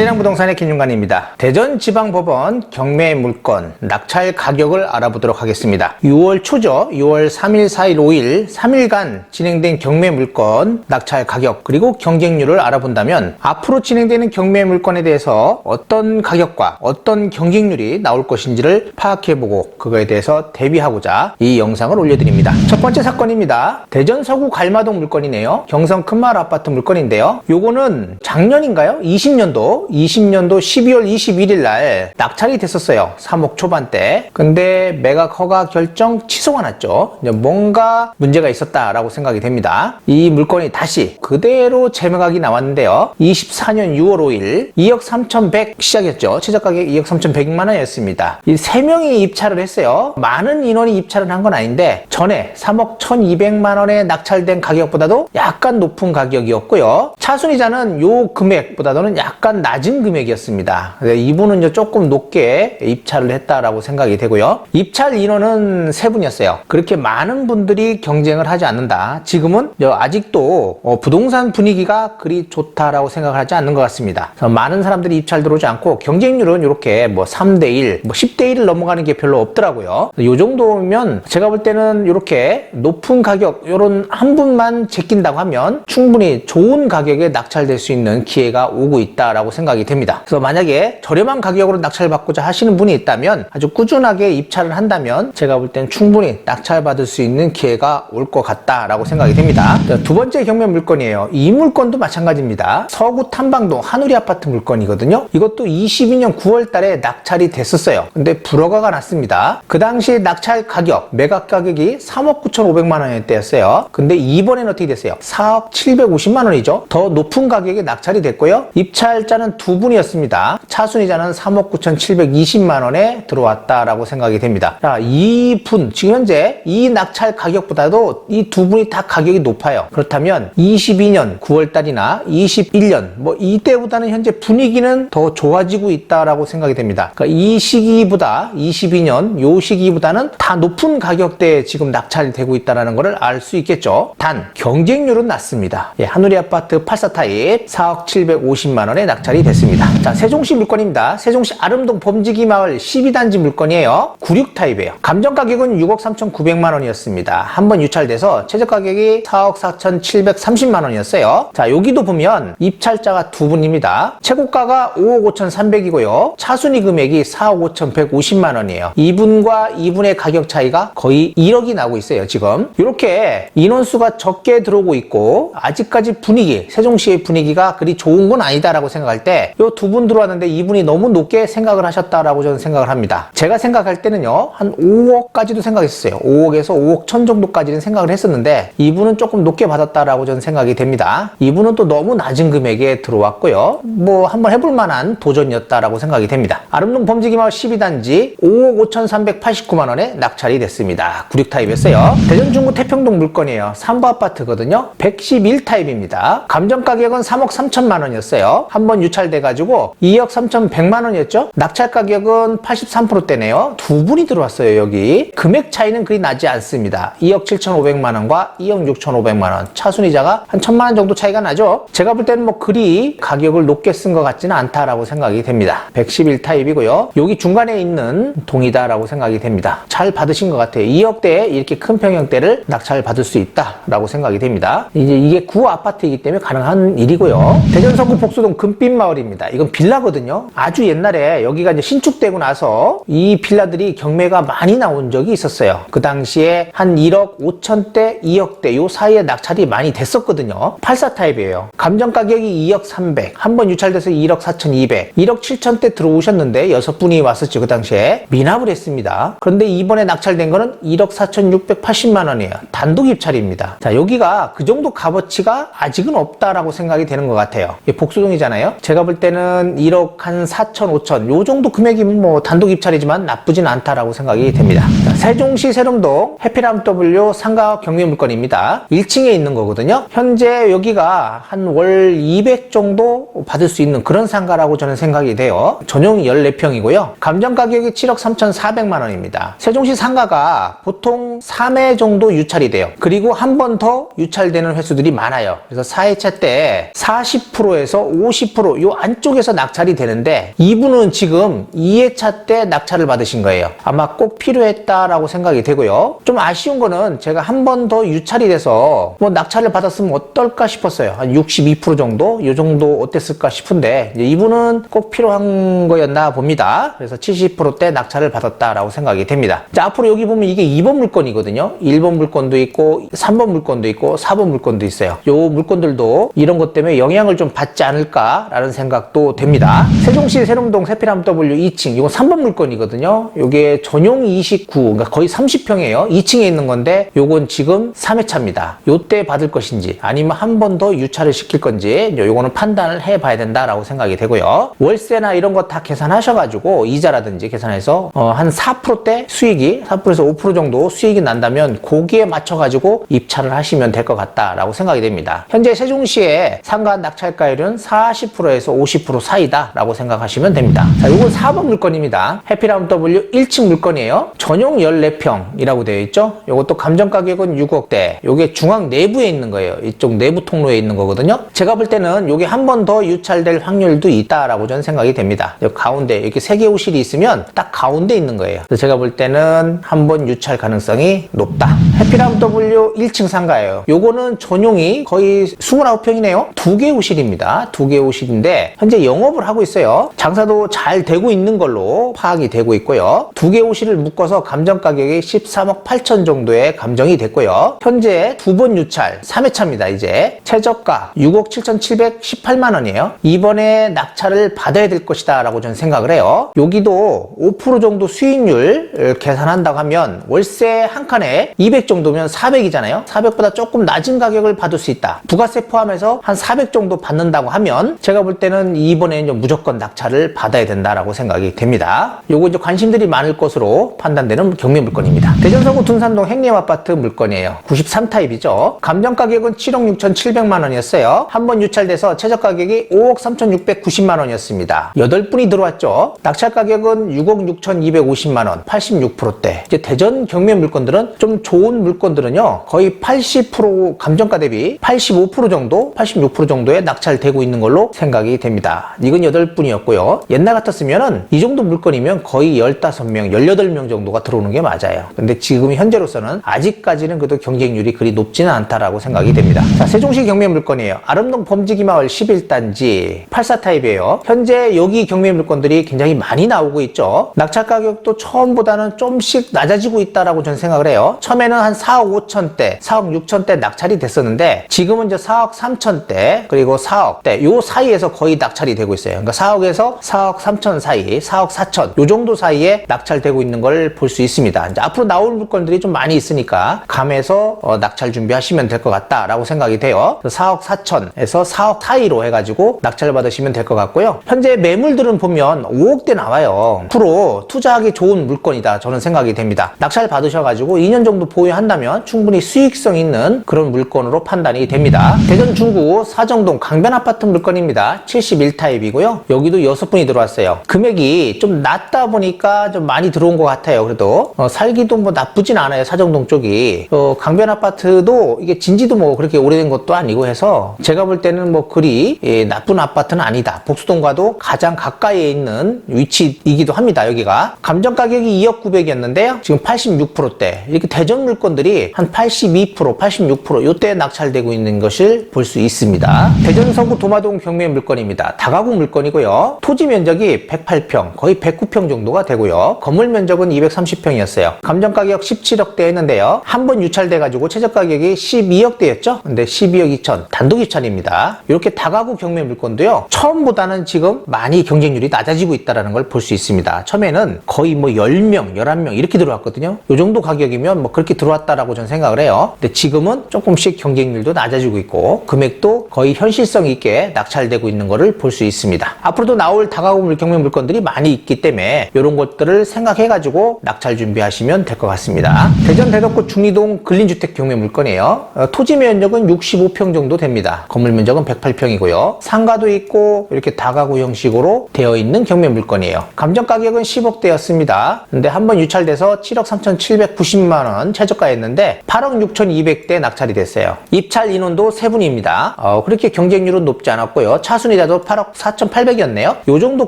아리랑 부동산의 김윤관입니다. 대전지방법원 경매 물건 낙찰 가격을 알아보도록 하겠습니다. 6월 초죠. 6월 3일, 4일, 5일 3일간 진행된 경매 물건 낙찰 가격 그리고 경쟁률을 알아본다면 앞으로 진행되는 경매 물건에 대해서 어떤 가격과 어떤 경쟁률이 나올 것인지를 파악해보고 그거에 대해서 대비하고자 이 영상을 올려드립니다. 첫 번째 사건입니다. 대전 서구 갈마동 물건이네요. 경성 큰마을 아파트 물건인데요. 요거는 작년인가요? 20년도 20년도 12월 21일 날 낙찰이 됐었어요. 3억 초반대. 근데 매각 허가 결정 취소가 났죠. 뭔가 문제가 있었다라고 생각이 됩니다. 이 물건이 다시 그대로 재매각이 나왔는데요. 24년 6월 5일 2억 3,100 시작했죠. 최저 가격 2억 3,100만 원이었습니다. 이세 명이 입찰을 했어요. 많은 인원이 입찰을 한 건 아닌데 전에 3억 1,200만 원에 낙찰된 가격보다도 약간 높은 가격이었고요. 차순이자는 요 금액보다는 약간 낮은 금액이었습니다. 그래서 이분은 조금 높게 입찰을 했다라고 생각이 되고요. 입찰 인원은 세 분이었어요. 그렇게 많은 분들이 경쟁을 하지 않는다. 지금은 아직도 어, 부동산 분위기가 그리 좋다라고 생각을 하지 않는 것 같습니다. 많은 사람들이 입찰 들어오지 않고 경쟁률은 이렇게 뭐 3대1, 뭐 10대1을 넘어가는 게 별로 없더라고요. 이 정도면 제가 볼 때는 이렇게 높은 가격, 이런 한 분만 제낀다고 하면 충분히 좋은 가격에 낙찰될 수 있는 기회가 오고 있다라고 생각 이 됩니다. 그래서 만약에 저렴한 가격으로 낙찰 받고자 하시는 분이 있다면 아주 꾸준하게 입찰을 한다면 제가 볼 땐 충분히 낙찰 받을 수 있는 기회가 올 것 같다라고 생각이 됩니다. 자, 두 번째 경매 물건이에요. 이 물건도 마찬가지입니다. 서구 탐방동 한우리 아파트 물건이거든요. 이것도 22년 9월 달에 낙찰이 됐었어요. 근데 불허가가 났습니다. 그 당시 낙찰 가격, 매각 가격이 3억 9,500만 원대였어요. 근데 이번에는 어떻게 됐어요? 4억 750만 원이죠. 더 높은 가격에 낙찰이 됐고요. 입찰자는 두 분이었습니다. 차순이자는 3억 9,720만 원에 들어왔다라고 생각이 됩니다. 자, 이 분, 지금 현재 이 낙찰 가격보다도 이 두 분이 다 가격이 높아요. 그렇다면 22년 9월 달이나 21년 뭐 이때보다는 현재 분위기는 더 좋아지고 있다라고 생각이 됩니다. 그러니까 이 시기보다 22년 요 시기보다는 다 높은 가격대에 지금 낙찰이 되고 있다라는 것을 알 수 있겠죠. 단 경쟁률은 낮습니다. 예, 한우리 아파트 84 타입 4억 750만 원에 낙찰이 됐습니다. 자, 세종시 물건입니다. 세종시 아름동 범지기 마을 12단지 물건이에요. 96 타입이에요. 감정 가격은 6억 3,900만 원이었습니다. 한번 유찰돼서 최저 가격이 4억 4,730만 원이었어요. 자, 여기도 보면 입찰자가 두 분입니다. 최고가가 5억 5,300이고요. 차순위 금액이 4억 5,150만 원이에요. 이분과 이분의 가격 차이가 거의 1억이 나고 있어요, 지금. 이렇게 인원수가 적게 들어오고 있고 아직까지 분위기, 세종시의 분위기가 그리 좋은 건 아니다라고 생각할 때 이두분 들어왔는데 이분이 너무 높게 생각을 하셨다라고 저는 생각을 합니다. 제가 생각할 때는요. 한 5억까지도 생각했어요. 5억에서 5억 천 정도까지는 생각을 했었는데 이분은 조금 높게 받았다라고 저는 생각이 됩니다. 이분은 또 너무 낮은 금액에 들어왔고요. 뭐 한번 해볼 만한 도전이었다라고 생각이 됩니다. 아름동 범지기마을 12단지 5억 5,389만 원에 낙찰이 됐습니다. 96 타입이었어요. 대전 중구 태평동 물건이에요. 3부 아파트거든요. 111 타입입니다. 감정 가격은 3억 3천만 원이었어요. 한번 유찰 돼가지고 2억 3,100만 원이었죠. 낙찰 가격은 83%대네요. 두 분이 들어왔어요, 여기. 금액 차이는 그리 나지 않습니다. 2억 7,500만 원과 2억 6,500만 원. 차순이자가 한 1,000만 원 정도 차이가 나죠. 제가 볼 때는 뭐 그리 가격을 높게 쓴 것 같지는 않다라고 생각이 됩니다. 111 타입이고요. 여기 중간에 있는 동이다라고 생각이 됩니다. 잘 받으신 것 같아요. 2억대에 이렇게 큰 평형대를 낙찰 받을 수 있다라고 생각이 됩니다. 이제 이게 구 아파트이기 때문에 가능한 일이고요. 대전 서구 복수동 금빛 마을 입니다. 이건 빌라거든요. 아주 옛날에 여기가 이제 신축되고 나서 이 빌라들이 경매가 많이 나온 적이 있었어요. 그 당시에 한 1억 5천대, 2억대 요 사이에 낙찰이 많이 됐었거든요. 84 타입이에요. 감정 가격이 2억 300. 한 번 유찰돼서 1억 4,200. 1억 7천대 들어오셨는데 여섯 분이 왔었죠. 그 당시에 미납을 했습니다. 그런데 이번에 낙찰된 거는 1억 4,680만 원이에요. 단독 입찰입니다. 자, 여기가 그 정도 값어치가 아직은 없다라고 생각이 되는 것 같아요. 복수동이잖아요. 제가 볼 때는 1억 한 4천, 5천 요 정도 금액이면 뭐 단독 입찰이지만 나쁘진 않다라고 생각이 됩니다. 자, 세종시 세lum동 해피람 W 상가 경매 물건입니다. 1층에 있는 거거든요. 현재 여기가 한 월 200 정도 받을 수 있는 그런 상가라고 저는 생각이 돼요. 전용 14평이고요. 감정 가격이 7억 3,400만 원입니다. 세종시 상가가 보통 3회 정도 유찰이 돼요. 그리고 한 번 더 유찰되는 횟수들이 많아요. 그래서 4회차 때 40%에서 50%요 안쪽에서 낙찰이 되는데 이분은 지금 2회차 때 낙찰을 받으신 거예요. 아마 꼭 필요했다라고 생각이 되고요. 좀 아쉬운 거는 제가 한 번 더 유찰이 돼서 뭐 낙찰을 받았으면 어떨까 싶었어요. 한 62% 정도? 요 정도 어땠을까 싶은데 이분은 꼭 필요한 거였나 봅니다. 그래서 70%대 낙찰을 받았다라고 생각이 됩니다. 자, 앞으로 여기 보면 이게 2번 물건이거든요. 1번 물건도 있고 3번 물건도 있고 4번 물건도 있어요. 요 물건들도 이런 것 때문에 영향을 좀 받지 않을까라는 생각 도 됩니다. 세종시 세lum동 세피람 W 2층 이거 3번 물건이거든요. 요게 전용 29 그러니까 거의 30평이에요. 2층에 있는 건데 요건 지금 3회차입니다. 요때 받을 것인지 아니면 한 번 더 유찰을 시킬 건지 요거는 판단을 해 봐야 된다라고 생각이 되고요. 월세나 이런 거 다 계산하셔가지고 이자라든지 계산해서 어, 한 4%대 수익이 4%에서 5% 정도 수익이 난다면 거기에 맞춰가지고 입찰을 하시면 될 것 같다라고 생각이 됩니다. 현재 세종시의 상가 낙찰가율은 40%에서 50% 사이다라고 생각하시면 됩니다. 자, 이건 4번 물건입니다. 해피라운 W 1층 물건이에요. 전용 14평이라고 되어 있죠. 이것도 감정 가격은 6억대. 이게 중앙 내부에 있는 거예요. 이쪽 내부 통로에 있는 거거든요. 제가 볼 때는 이게 한 번 더 유찰될 확률도 있다라고 저는 생각이 됩니다. 가운데 이렇게 세 개 호실이 있으면 딱 가운데 있는 거예요. 그래서 제가 볼 때는 한 번 유찰 가능성이 높다. 해피라운 W 1층 상가예요. 요거는 전용이 거의 29평이네요. 두 개 호실입니다. 두 개 호실인데 현재 영업을 하고 있어요. 장사도 잘 되고 있는 걸로 파악이 되고 있고요. 두개 호실을 묶어서 감정 가격이 13억 8천 정도에 감정이 됐고요. 현재 두 번 유찰 3회차입니다. 이제 최저가 6억 7,718만 원이에요. 이번에 낙찰을 받아야 될 것이다 라고 저는 생각을 해요. 여기도 5% 정도 수익률 계산한다고 하면 월세 한 칸에 200 정도면 400이잖아요. 400보다 조금 낮은 가격을 받을 수 있다. 부가세 포함해서 한 400 정도 받는다고 하면 제가 볼 때는 이번에 이제 무조건 낙찰을 받아야 된다라고 생각이 됩니다. 요거 이제 관심들이 많을 것으로 판단되는 경매 물건입니다. 대전 서구 둔산동 행림 아파트 물건이에요. 93타입이죠. 감정 가격은 7억 6,700만 원이었어요. 한 번 유찰돼서 최저 가격이 5억 3,690만 원이었습니다. 8분이 들어왔죠. 낙찰 가격은 6억 6,250만 원, 86%대. 이제 대전 경매 물건들은 좀 좋은 물건들은요. 거의 80% 감정가 대비 85% 정도, 86% 정도에 낙찰되고 있는 걸로 생각이 됩니다. 이건 8분이었고요. 옛날 같았으면은 이 정도 물건이면 거의 15명, 18명 정도가 들어오는 게 맞아요. 근데 지금 현재로서는 아직까지는 그래도 경쟁률이 그리 높지는 않다라고 생각이 됩니다. 자, 세종시 경매 물건이에요. 아름동 범지기 마을 11단지 84타입이에요. 현재 여기 경매 물건들이 굉장히 많이 나오고 있죠. 낙찰 가격도 처음보다는 좀씩 낮아지고 있다라고 저는 생각을 해요. 처음에는 한 4억 5천대, 4억 6천대 낙찰이 됐었는데 지금은 이제 4억 3천대 그리고 4억대 요 사이에서 거의 낙찰이 되고 있어요. 그러니까 4억에서 4억 3천 사이, 4억 4천 요 정도 사이에 낙찰되고 있는 걸 볼 수 있습니다. 이제 앞으로 나올 물건들이 좀 많이 있으니까 감에서 어, 낙찰 준비하시면 될 것 같다라고 생각이 돼요. 4억 4천에서 4억 사이로 해가지고 낙찰 받으시면 될 것 같고요. 현재 매물들은 보면 5억대 나와요. 앞으로 투자하기 좋은 물건이다 저는 생각이 됩니다. 낙찰 받으셔가지고 2년 정도 보유한다면 충분히 수익성 있는 그런 물건으로 판단이 됩니다. 대전 중구 사정동 강변 아파트 물건입니다. 71타입이고요. 여기도 6분이 들어왔어요. 금액이 좀 낮다 보니까 좀 많이 들어온 것 같아요. 그래도 어, 살기도 뭐 나쁘진 않아요. 사정동 쪽이 어, 강변 아파트도 이게 진지도 뭐 그렇게 오래된 것도 아니고 해서 제가 볼 때는 뭐 그리 예, 나쁜 아파트는 아니다. 복수동과도 가장 가까이에 있는 위치이기도 합니다. 여기가 감정 가격이 2억 9백이었는데요. 지금 86%대 이렇게 대전 물건들이 한 82%, 86% 요때 낙찰되고 있는 것을 볼 수 있습니다. 대전 서구 도마동 경매 물건 입니다. 다가구 물건이고요. 토지 면적이 108평, 거의 109평 정도가 되고요. 건물 면적은 230평이었어요. 감정 가격 17억대 했는데요. 한 번 유찰돼 가지고 최저 가격이 12억대였죠. 근데 12억 2천 단독 입찰입니다. 이렇게 다가구 경매 물건도요. 처음보다는 지금 많이 경쟁률이 낮아지고 있다는 걸 볼 수 있습니다. 처음에는 거의 뭐 10명, 11명 이렇게 들어왔거든요. 이 정도 가격이면 뭐 그렇게 들어왔다라고 저는 생각을 해요. 근데 지금은 조금씩 경쟁률도 낮아지고 있고 금액도 거의 현실성 있게 낙찰되고 있는 것을 볼 수 있습니다. 앞으로도 나올 다가구 물 경매 물건들이 많이 있기 때문에 이런 것들을 생각해 가지고 낙찰 준비하시면 될 것 같습니다. 대전 대덕구 중리동 근린주택 경매 물건이에요. 어, 토지 면적은 65평 정도 됩니다. 건물 면적은 108평이고요. 상가도 있고 이렇게 다가구 형식으로 되어 있는 경매 물건이에요. 감정 가격은 10억대였습니다. 근데 한번 유찰돼서 7억 3,790만 원 최저가였는데 8억 6,200대 낙찰이 됐어요. 입찰 인원도 3분입니다. 어, 그렇게 경쟁률은 높지 않았고요. 차순위 차 순이자도 8억 4,800이었네요. 요 정도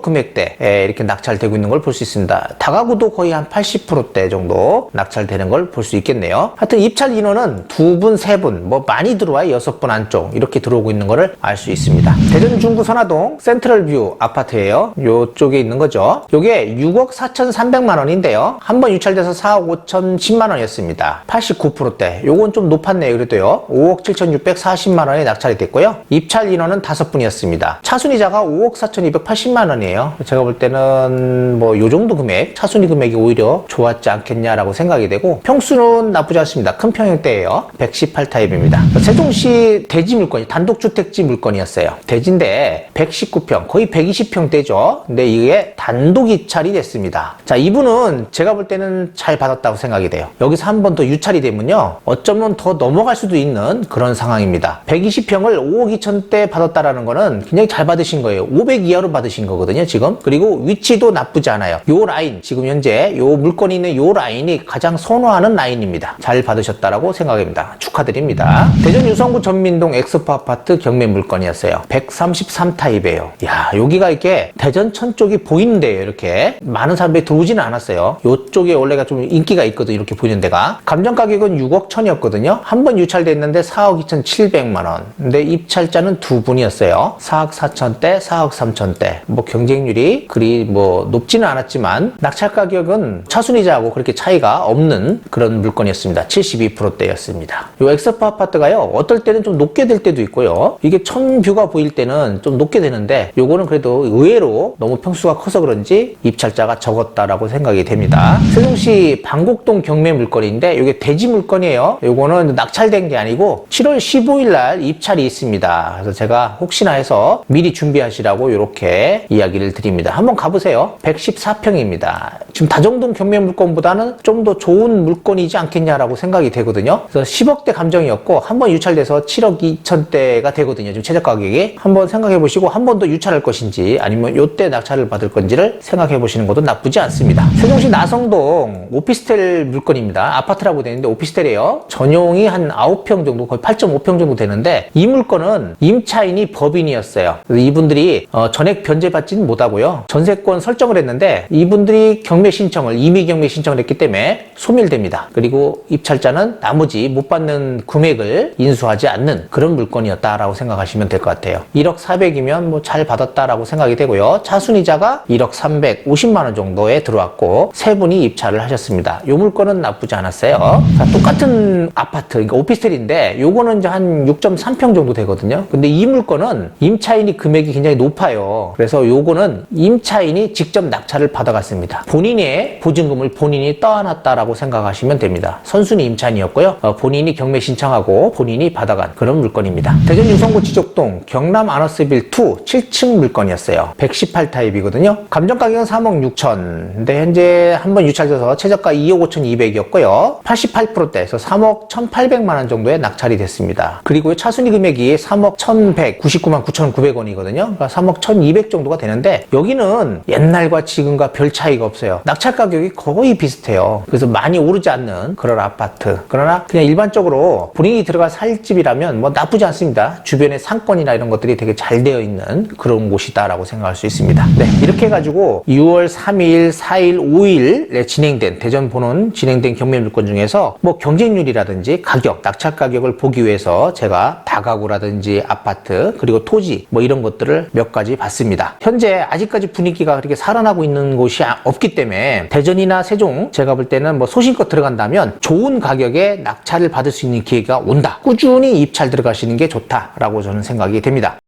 금액대에 이렇게 낙찰되고 있는 걸 볼 수 있습니다. 다가구도 거의 한 80%대 정도 낙찰되는 걸 볼 수 있겠네요. 하여튼 입찰 인원은 두 분, 세 분, 뭐 많이 들어와야 여섯 분 안쪽 이렇게 들어오고 있는 거를 알 수 있습니다. 대전 중구 선화동 센트럴뷰 아파트예요. 요쪽에 있는 거죠. 요게 6억 4,300만 원인데요. 한 번 유찰돼서 4억 5천 10만 원이었습니다. 89%대. 요건 좀 높았네요. 그래도요. 5억 7,640만 원이 낙찰이 됐고요. 입찰 인원은 다섯 분이었습니다. 차순이자가 5억 4,280만 원이에요. 제가 볼 때는 뭐 요 정도 금액, 차순위 금액이 오히려 좋았지 않겠냐라고 생각이 되고 평수는 나쁘지 않습니다. 큰 평형대예요. 118 타입입니다. 세종시 대지 물건이 단독주택지 물건이었어요. 대지인데 119평, 거의 120평대죠. 근데 이게 단독 입찰이 됐습니다. 자, 이분은 제가 볼 때는 잘 받았다고 생각이 돼요. 여기서 한 번 더 유찰이 되면요. 어쩌면 더 넘어갈 수도 있는 그런 상황입니다. 120평을 5억 2천대 받았다라는 거는 굉장히 잘 받으신 거예요. 500 이하로 받으신 거거든요, 지금. 그리고 위치도 나쁘지 않아요. 요 라인, 지금 현재 요 물건이 있는 요 라인이 가장 선호하는 라인입니다. 잘 받으셨다라고 생각합니다. 축하드립니다. 대전 유성구 전민동 엑스포 아파트 경매 물건이었어요. 133 타입이에요. 야, 여기가 이렇게 대전 천 쪽이 보이는데요, 이렇게. 많은 사람들이 들어오지는 않았어요. 요쪽에 원래가 좀 인기가 있거든, 이렇게 보이는 데가. 감정 가격은 6억 천이었거든요. 한 번 유찰됐는데 4억 2,700만 원. 근데 입찰자는 두 분이었어요. 4억 4천대, 4억 3천대. 뭐 경쟁률이 그리 뭐 높지는 않았지만 낙찰 가격은 차순이자하고 그렇게 차이가 없는 그런 물건이었습니다. 72%대였습니다. 요 엑스파 아파트가요. 어떨 때는 좀 높게 될 때도 있고요. 이게 천뷰가 보일 때는 좀 높게 되는데 요거는 그래도 의외로 너무 평수가 커서 그런지 입찰자가 적었다라고 생각이 됩니다. 세종시 방곡동 경매 물건인데 이게 대지 물건이에요. 요거는 낙찰된 게 아니고 7월 15일 날 입찰이 있습니다. 그래서 제가 혹시나 해서 미리 준비하시라고 이렇게 이야기를 드립니다. 한번 가보세요. 114평입니다. 지금 다정동 경매 물건보다는 좀 더 좋은 물건이지 않겠냐라고 생각이 되거든요. 그래서 10억대 감정이었고 한 번 유찰돼서 7억 2천대가 되거든요. 지금 최저 가격이 한번 생각해 보시고 한 번 더 유찰할 것인지 아니면 요때 낙찰을 받을 건지를 생각해 보시는 것도 나쁘지 않습니다. 세종시 나성동 오피스텔 물건입니다. 아파트라고 되어 있는데 오피스텔이에요. 전용이 한 9평 정도 거의 8.5평 정도 되는데 이 물건은 임차인이 법인이었어요. 그래서 이분들이 어, 전액 변제받지는 못하고요. 전세권 설정을 했는데 이분들이 경매 신청을 임의 경매 신청을 했기 때문에 소멸됩니다. 그리고 입찰자는 나머지 못 받는 금액을 인수하지 않는 그런 물건이었다라고 생각하시면 될 것 같아요. 1억 400이면 뭐 잘 받았다라고 생각이 되고요. 차순이자가 1억 350만 원 정도에 들어왔고 세 분이 입찰을 하셨습니다. 요 물건은 나쁘지 않았어요. 자, 똑같은 아파트, 그러니까 오피스텔인데 요거는 이제 한 6.3평 정도 되거든요. 근데 이 물건은 임차인 이 금액이 굉장히 높아요. 그래서 요거는 임차인이 직접 낙찰을 받아갔습니다. 본인의 보증금을 본인이 떠안았다라고 생각하시면 됩니다. 선순위 임차인이었고요. 어, 본인이 경매 신청하고 본인이 받아간 그런 물건입니다. 대전 유성구 지적동 경남 아너스빌 2 7층 물건이었어요. 118 타입이거든요. 감정 가격은 3억 6천. 근데 현재 한번 유찰돼서 최저가 2억 5천 2백이었고요. 88%대에서 3억 1,800만 원 정도에 낙찰이 됐습니다. 그리고 차순위 금액이 3억 1,199만 9,900 원이거든요. 그러니까 3억 1,200 정도가 되는데 여기는 옛날과 지금과 별 차이가 없어요. 낙찰 가격이 거의 비슷해요. 그래서 많이 오르지 않는 그런 아파트. 그러나 그냥 일반적으로 본인이 들어가 살 집이라면 뭐 나쁘지 않습니다. 주변에 상권이나 이런 것들이 되게 잘 되어 있는 그런 곳이다라고 생각할 수 있습니다. 네, 이렇게 해가지고 6월 3일, 4일, 5일에 진행된 대전 본원 진행된 경매 물건 중에서 뭐 경쟁률이라든지 가격, 낙찰 가격을 보기 위해서 제가 다가구라든지 아파트 그리고 토지 뭐 이런 것들을 몇 가지 봤습니다. 현재 아직까지 분위기가 그렇게 살아나고 있는 곳이 아- 없기 때문에 대전이나 세종 제가 볼 때는 뭐 소신껏 들어간다면 좋은 가격에 낙찰을 받을 수 있는 기회가 온다. 꾸준히 입찰 들어가시는 게 좋다라고 저는 생각이 됩니다.